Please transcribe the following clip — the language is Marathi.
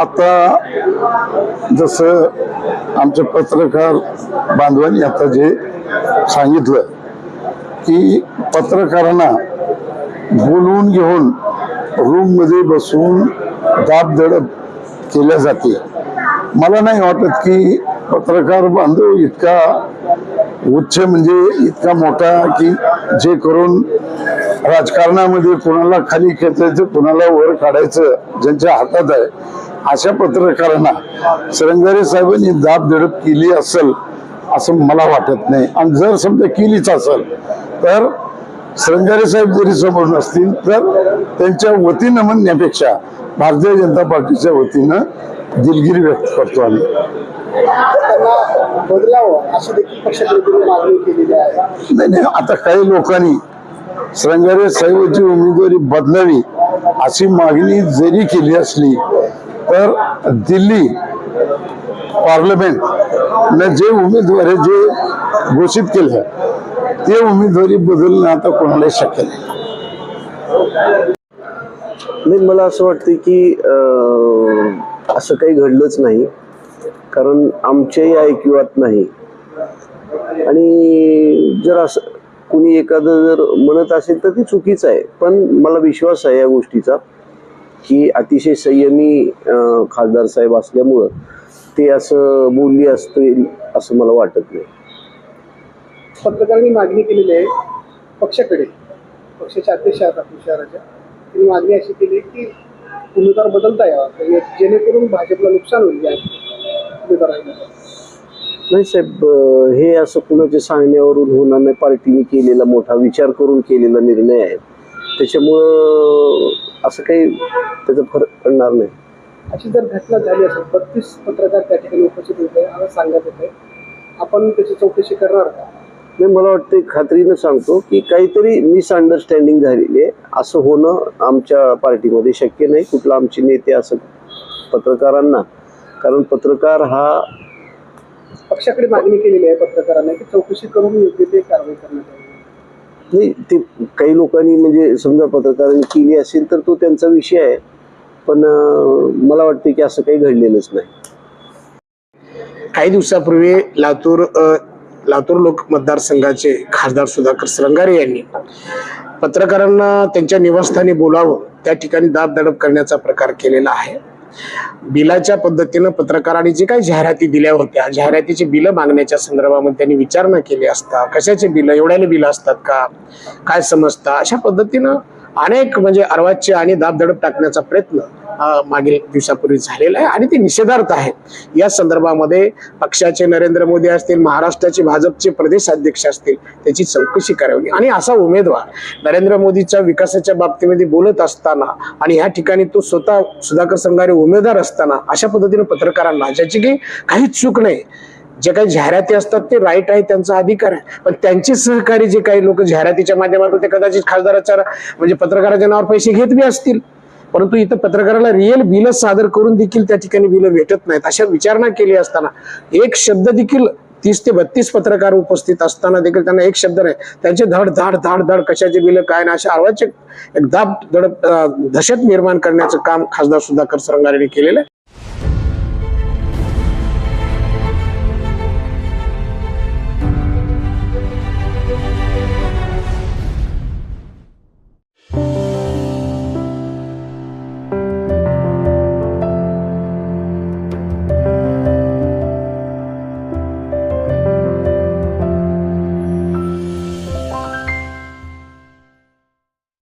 आता जसं आमचे पत्रकार बांधवांनी आता जे सांगितलं की पत्रकारांना बोलवून घेऊन रूममध्ये बसून दाब दडप केल्या जाते. मला नाही वाटत की पत्रकार बांधव इतका उच्च म्हणजे इतका मोठा की जे करून राजकारणामध्ये कोणाला खाली खेचायचं कोणाला वर काढायचं ज्यांच्या हातात आहे अशा पत्रकारांना श्रंगारे साहेबांनी दाब दडप केली असेल असं मला वाटत नाही. आणि जर समजा केलीच असेल तर श्रंगारे साहेब जरी समोर नसतील तर त्यांच्या वतीनं म्हणण्यापेक्षा भारतीय जनता पार्टीच्या वतीनं दिलगिरी व्यक्त करतो आम्ही. नाही नाही आता काही लोकांनी श्रंगारे साहेबांची उमेदवारी बदलावी अशी मागणी जरी केली असली तर दिल्ली पार्लमेंट जे उमेदवार जे घोषित केलं ते उमेदवारी बदलणं आता कोणाला शक्य नाही. नाही मला असं वाटतं की असं काही घडलंच नाही कारण आमच्याही ऐकिवात नाही. आणि जर असं कुणी एखादं जर म्हणत असेल तर ते चुकीचं आहे पण मला विश्वास आहे या गोष्टीचा. की अतिशय संयमी खासदार साहेब असल्यामुळं ते असं बोलली असतील असं मला वाटत नाही. पत्रकारांनी मागणी केलेली आहे पक्षाकडे. पक्षाचे अध्यक्ष आहेत आपल्या शहराच्या. त्यांनी मागणी अशी केली आहे की उमेदवार बदलता यावा. जेणेकरून भाजपला नुकसान होईल उमेदवारांना नाही साहेब हे असं कुणाच्या सांगण्यावरून होणार नाही. पार्टीने केलेला मोठा विचार करून केलेला निर्णय आहे. त्याच्यामुळं असं काही त्याचा फरक पडणार नाही. अशी जर घटना झाली असेल बत्तीस पत्रकार त्या ठिकाणी उपस्थित होते असं सांगत होते आपण त्याची चौकशी करणार का? नाही मला वाटतं खात्रीनं सांगतो की काहीतरी मिसअंडरस्टँडिंग झालेली आहे. असं होणं आमच्या पार्टीमध्ये शक्य नाही कुठला आमचे नेते असं पत्रकारांना. कारण पत्रकार हा पक्षाकडे मागणी केलेली आहे पत्रकारांना की चौकशी करून योग्य ते कारवाई करण्यात यावी. नाही ते काही लोकांनी म्हणजे समजा पत्रकारांनी केली असेल तर तो त्यांचा विषय आहे. पण मला वाटतं की असं काही घडलेलंच नाही. काही दिवसापूर्वी लातूर लातूर लोक मतदारसंघाचे खासदार सुधाकर सरंगारे यांनी पत्रकारांना त्यांच्या निवासस्थानी बोलावं त्या ठिकाणी दाब दडप करण्याचा प्रकार केलेला आहे. बिलाच्या पद्धतीनं पत्रकारांनी जे काही जाहिराती दिल्या होत्या जाहिरातीची बिलं मागण्याच्या संदर्भामध्ये त्यांनी विचारणा केली असता कशाचे बिलं एवढ्याने बिलं असतात का काय समजता? अशा पद्धतीनं अनेक म्हणजे अर्वाच्य आणि दाबधडप टाकण्याचा प्रयत्न मागील दिवसापूर्वी झालेला आहे आणि ते निषेधार्थ आहे या संदर्भामध्ये पक्षाचे नरेंद्र मोदी असतील महाराष्ट्राचे भाजपचे प्रदेश अध्यक्ष असतील त्याची चौकशी करावी. आणि असा उमेदवार नरेंद्र मोदीच्या विकासाच्या बाबतीमध्ये बोलत असताना आणि ह्या ठिकाणी तो स्वतः सुधाकर संघारे उमेदवार असताना अशा पद्धतीने पत्रकारांना ज्याची की काही चूक नाही जे काही जाहिराती असतात ते राईट आहे त्यांचा अधिकार आहे. पण त्यांचे सहकारी जे काही लोक जाहिरातीच्या माध्यमातून ते कदाचित खासदाराच्या म्हणजे पत्रकाराच्या नावावर पैसे घेत बी असतील. परंतु इथं पत्रकाराला रिअल बिल सादर करून देखील त्या ठिकाणी बिलं भेटत नाहीत अशा विचारणा केली असताना. एक शब्द देखील तीस ते बत्तीस पत्रकार उपस्थित असताना देखील त्यांना एक शब्द नाही. त्यांचे धड धाड धाड धाड कशाचे बिलं काय ना अशा अर्वाचे एक दाब धडप दहशत निर्माण करण्याचं काम खासदार सुधाकर सरंगारेने केलेलं आहे.